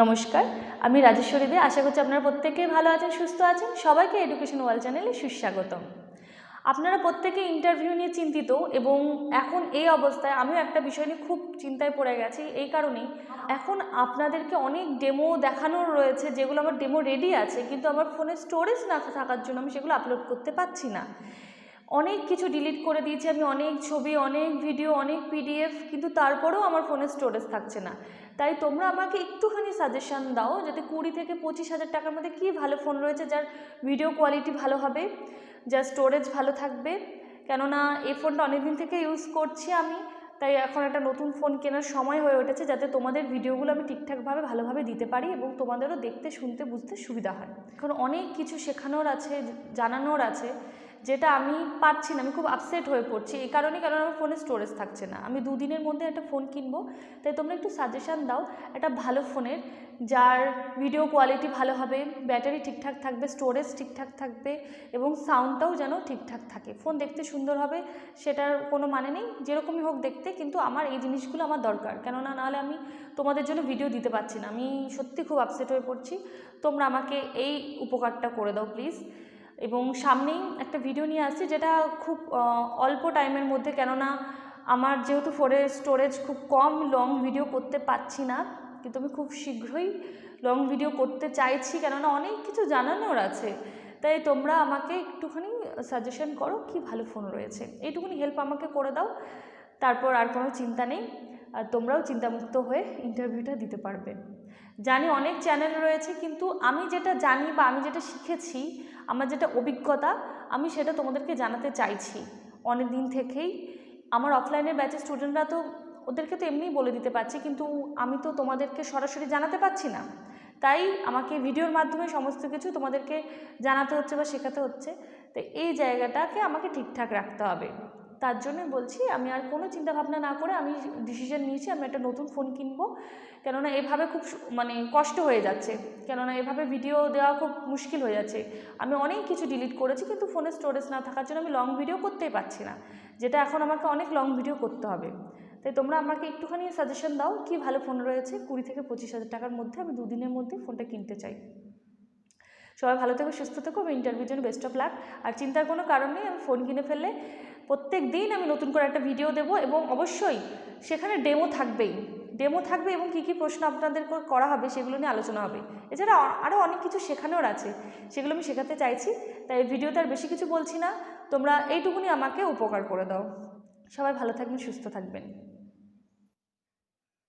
নমস্কার, আমি রাজেশ্বরী দে। আশা করছি আপনারা প্রত্যেকেই ভালো আছেন, সুস্থ আছেন। সবাইকে এডুকেশন ওয়ার্ল্ড চ্যানেলে সুস্বাগতম। আপনারা প্রত্যেকে ইন্টারভিউ নিয়ে চিন্তিত এবং এখন এই অবস্থায় আমিও একটা বিষয় নিয়ে খুব চিন্তায় পড়ে গেছি। এই কারণেই এখন আপনাদেরকে অনেক ডেমো দেখানোর রয়েছে, যেগুলো আমার ডেমো রেডি আছে, কিন্তু আমার ফোনে স্টোরেজ না থাকার জন্য আমি সেগুলো আপলোড করতে পারছি না। অনেক কিছু ডিলিট করে দিয়েছি, আমি অনেক ছবি, অনেক ভিডিও অনেক পিডিএফ কিন্তু তারপরেও আমার ফোনে স্টোরেজ থাকছে না। তাই তোমরা আমাকে একটুখানি সাজেশান দাও যাতে কুড়ি থেকে পঁচিশ হাজার টাকার মধ্যে কী ভালো ফোন রয়েছে যার ভিডিও কোয়ালিটি ভালো হবে, যার স্টোরেজ ভালো থাকবে। কেননা এই ফোনটা অনেক দিন থেকে ইউজ করছি আমি, তাই এখন একটা নতুন ফোন কেনার সময় হয়ে উঠেছে যাতে তোমাদের ভিডিওগুলো আমি ঠিকঠাকভাবে, ভালোভাবে দিতে পারি এবং তোমাদেরও দেখতে, শুনতে, বুঝতে সুবিধা হয়। এখন অনেক কিছু শেখানোর আছে, জানানোর আছে যেটা আমি পাচ্ছি না, আমি খুব আপসেট হয়ে পড়ছি। এই কারণে কারণ আমার ফোনে স্টোরেজ থাকছে না। আমি দুদিনের মধ্যে একটা ফোন কিনবো, তাই তোমরা একটু সাজেশান দাও একটা ভালো ফোনের যার ভিডিও কোয়ালিটি ভালো হবে ব্যাটারি ঠিকঠাক থাকবে স্টোরেজ ঠিকঠাক থাকবে এবং সাউন্ডটাও যেন ঠিকঠাক থাকে। ফোন দেখতে সুন্দর হবে, সেটার কোনো মানে নেই, যেরকমই হোক দেখতে, কিন্তু আমার এই জিনিসগুলো আমার দরকার। কেননা নাহলে আমি তোমাদের জন্য ভিডিও দিতে পারছি না। আমি সত্যি খুব আপসেট হয়ে পড়ছি। তোমরা আমাকে এই উপকারটা করে দাও প্লিজ এবং সামনেই একটা ভিডিও নিয়ে আসছি যেটা খুব অল্প টাইমের মধ্যে কেননা আমার যেহেতু ফোনের স্টোরেজ খুব কম লং ভিডিও করতে পারছি না, কিন্তু আমি খুব শীঘ্রই লং ভিডিও করতে চাইছি কেননা অনেক কিছু জানানোর আছে। তাই তোমরা আমাকে একটুখানি সাজেশন করো কি ভালো ফোন রয়েছে। এইটুকুনি হেল্প আমাকে করে দাও, তারপর আর কোনো চিন্তা নেই, আর তোমরাও চিন্তামুক্ত হয়ে ইন্টারভিউটা দিতে পারবে। জানি অনেক চ্যানেল রয়েছে, কিন্তু আমি যেটা জানি বা আমি যেটা শিখেছি আমার যেটা অভিজ্ঞতা, আমি সেটা তোমাদেরকে জানাতে চাইছি। অনেক দিন থেকেই আমার অফলাইনের ব্যাচের স্টুডেন্টরা তো ওদেরকে তো এমনিই বলে দিতে পারছি, কিন্তু আমি তো তোমাদেরকে সরাসরি জানাতে পারছি না। তাই আমাকে ভিডিওর মাধ্যমে সমস্ত কিছু তোমাদেরকে জানাতে হচ্ছে বা শেখাতে হচ্ছে। তো এই জায়গাটাকে আমাকে ঠিকঠাক রাখতে হবে। তার জন্যই বলছি, আমি আর কোনো চিন্তা ভাবনা না করে আমি ডিসিশন নিয়েছি, আমি একটা নতুন ফোন কিনবো। কেননা এভাবে খুব মানে কষ্ট হয়ে যাচ্ছে। কেননা এভাবে ভিডিও দেওয়া খুব মুশকিল হয়ে যাচ্ছে। আমি অনেক কিছু ডিলিট করেছি, কিন্তু ফোনে স্টোরেজ না থাকার জন্য আমি লং ভিডিও করতেই পারছি না। যেটা এখন আমাকে অনেক লং ভিডিও করতে হবে। তাই তোমরা আমাকে একটুখানি সাজেশন দাও, কি ভালো ফোন রয়েছে? কুড়ি থেকে পঁচিশ হাজার টাকার মধ্যে আমি দুদিনের মধ্যে ফোনটা কিনতে চাই। সবাই ভালো থেকো, সুস্থ থেকো আমি ইন্টারভিউর জন্য বেস্ট অফ লাক আর চিন্তার কোনো কারণ নেই, আমি ফোন কিনে ফেললে প্রত্যেক দিন আমি নতুন করে একটা ভিডিও দেবো এবং অবশ্যই সেখানে ডেমো থাকবেই। ডেমো থাকবে এবং কী কী প্রশ্ন আপনাদের কর- হবে সেগুলো নিয়ে আলোচনা হবে। এছাড়া আরও অনেক কিছু শেখানোর আছে, সেগুলো আমি শেখাতে চাইছি। তাই ভিডিওতে আর বেশি কিছু বলছি না। তোমরা এইটুকুনি আমাকে উপকার করে দাও। সবাই ভালো থাকবেন, সুস্থ থাকবেন।